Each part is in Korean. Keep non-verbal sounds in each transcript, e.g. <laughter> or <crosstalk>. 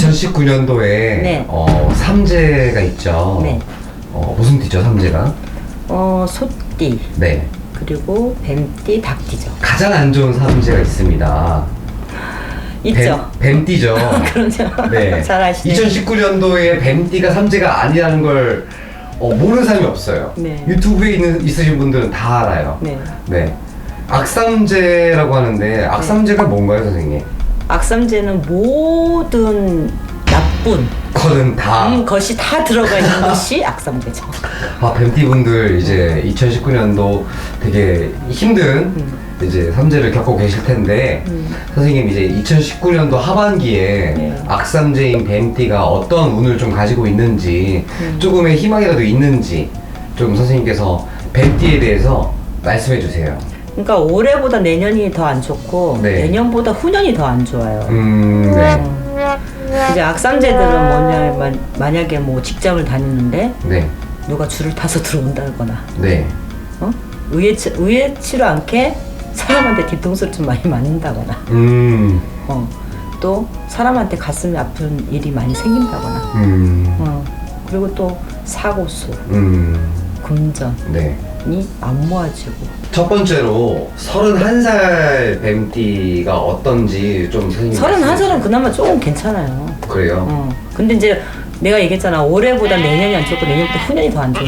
2019년도에 네. 어, 삼재가 있죠. 네. 어, 무슨 띠죠, 삼재가? 어, 소띠, 네. 그리고 뱀띠, 닭띠죠. 가장 안 좋은 삼재가 있습니다. <gasps> 있죠? 뱀, 뱀띠죠. <laughs> 그렇죠. 네. <laughs> 잘 아시네. 2019년도에 2019년도에 뱀띠가 삼재가 아니라는 걸 어, 모르는 사람이 없어요. 네. 유튜브에 있는, 있으신 분들은 다 알아요. 네. 네. 악삼재라고 하는데 악삼재가 뭔가요, 선생님? 악삼제는 모든 나쁜 거는 다. 음, 것이 다 들어가 있는 <laughs> 것이 악삼제죠. 아, 뱀띠 분들 이제 2019년도 되게 힘든 이제 삼재를 겪고 계실 텐데 음. 선생님 이제 2019년도 하반기에 네. 악삼재인 뱀띠가 어떤 운을 좀 가지고 있는지 음. 조금의 희망이라도 있는지 좀 선생님께서 뱀띠에 대해서 말씀해 주세요. 그러니까 올해보다 내년이 더 안 좋고 네. 내년보다 후년이 더 안 좋아요. 음, 네. 어. 이제 악삼제들은 뭐냐 만- 만약에 뭐 직장을 다니는데 네. 누가 줄을 타서 <laughs> 들어온다거나 네. 어? 의외치, 의외치로 않게 사람한테 뒤통수를 좀 많이 맞는다거나 음. 어. 또 사람한테 가슴이 아픈 일이 많이 생긴다거나 음. 어. 그리고 또 사고수, 음. 금전이 네. 안 모아지고 첫 번째로 31살 뱀띠가 어떤지 좀 선생님 서른 한 말씀해 살은 그나마 조금 괜찮아요. 주세요. 그래요? 어. 근데 이제 내가 얘기했잖아. 올해보다 내년이 안 좋고 내년부터 후년이 더 안 좋은.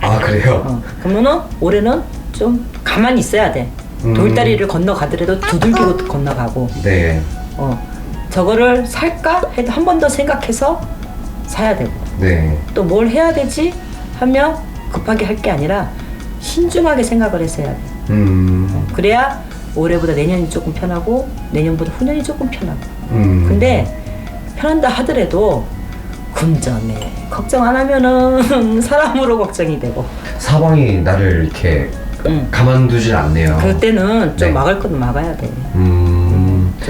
아 그래요? 어. 그러면은 올해는 좀 가만히 있어야 돼. 음. 돌다리를 건너가더라도 두들기고 건너가고. 네. 어. 저거를 살까 해도 한 번 더 생각해서 사야 되고. 네. 또 뭘 해야 되지 하면 급하게 할 게 아니라 신중하게 생각을 해야 돼. 음. 그래야 올해보다 내년이 조금 편하고 내년보다 후년이 조금 편하고. 음. 근데 편한다 하더라도 금전에 걱정 안 하면은 <laughs> 사람으로 걱정이 되고. 사방이 나를 이렇게 응. 가만두질 않네요. 그때는 좀 네. 막을 건 막아야 돼. 음.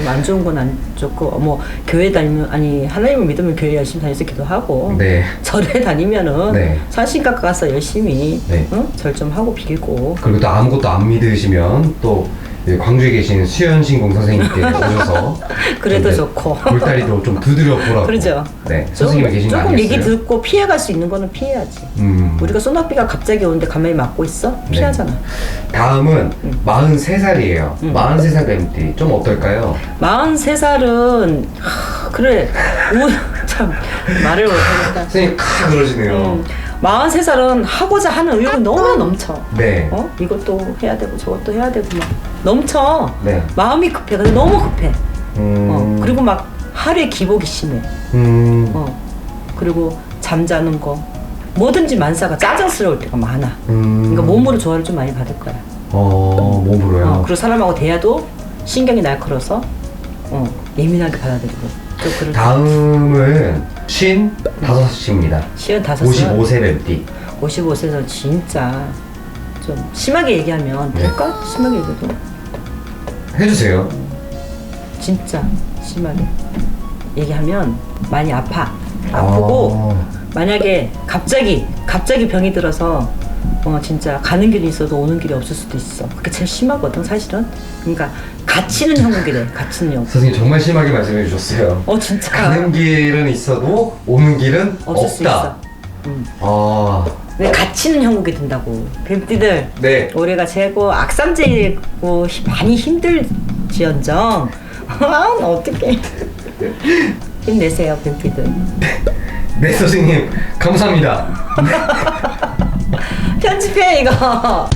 좀 안 좋은 건 안 좋고 뭐 교회 다니면 아니 하나님을 믿으면 교회 열심히 다니서 기도하고 네. 절에 다니면은 네. 산신각 가서 열심히 네. 응? 절좀 하고 빌고 그리고 또 아무것도 안 믿으시면 또 이 광주에 계신 수현신공 선생님께 <laughs> 오셔서 그래도 좋고 골다리도 좀 두드려 보라고. 그러죠. 네. 좀- 선생님이 계신 거 조금 얘기 아니겠어요? 듣고 피해갈 수 있는 거는 피해야지. 음. 우리가 소나비가 갑자기 오는데 가만히 맞고 있어? 피하잖아. 다음은 음. 43살이에요. 43살 뱀띠. 좀 어떨까요? 43살은 그래 우, <laughs> 참 말을 못하겠다. 선생님 카 그러시네요. 음, 43살은 하고자 하는 의욕이 너무 넘쳐. 네. 어? 이것도 해야 되고 저것도 해야 되고 막 넘쳐. 네. 마음이 급해. 근데 너무 급해. 음. 어. 그리고 막 하루에 기복이 심해. 음. 어. 그리고 잠자는 거 뭐든지 만사가 짜증스러울 때가 많아. 음. 그러니까 몸으로 조화를 좀 많이 받을 거야. 어, 몸으로요. 어, 그리고 사람하고 대화도 신경이 날카로워서 어, 예민하게 받아들이고 그럴 다음은 쉰 다섯 씨입니다. 시은 다섯 55세 뱀띠. 55세에서 진짜 좀 심하게 얘기하면 네. 될까? 심하게 얘기해도 해주세요. 진짜 심하게 얘기하면 많이 아파 아프고 아, 만약에 갑자기 갑자기 병이 들어서 어 진짜 가는 길이 있어도 오는 길이 없을 수도 있어 그게 제일 심하거든 사실은 그러니까 갇히는 형국이래 갇히는 형국 선생님 정말 심하게 말씀해 주셨어요. 어 진짜 가는 길은 있어도 오는 길은 없을 수 있어 없다. 음. 아, 왜 갇히는 형국이 된다고 뱀띠들 네. 올해가 최고 악삼제이고 히- 많이 힘들지언정 아 어떡해 힘내세요 뱀띠들 네, 선생님. 감사합니다. <laughs> 편집해 이거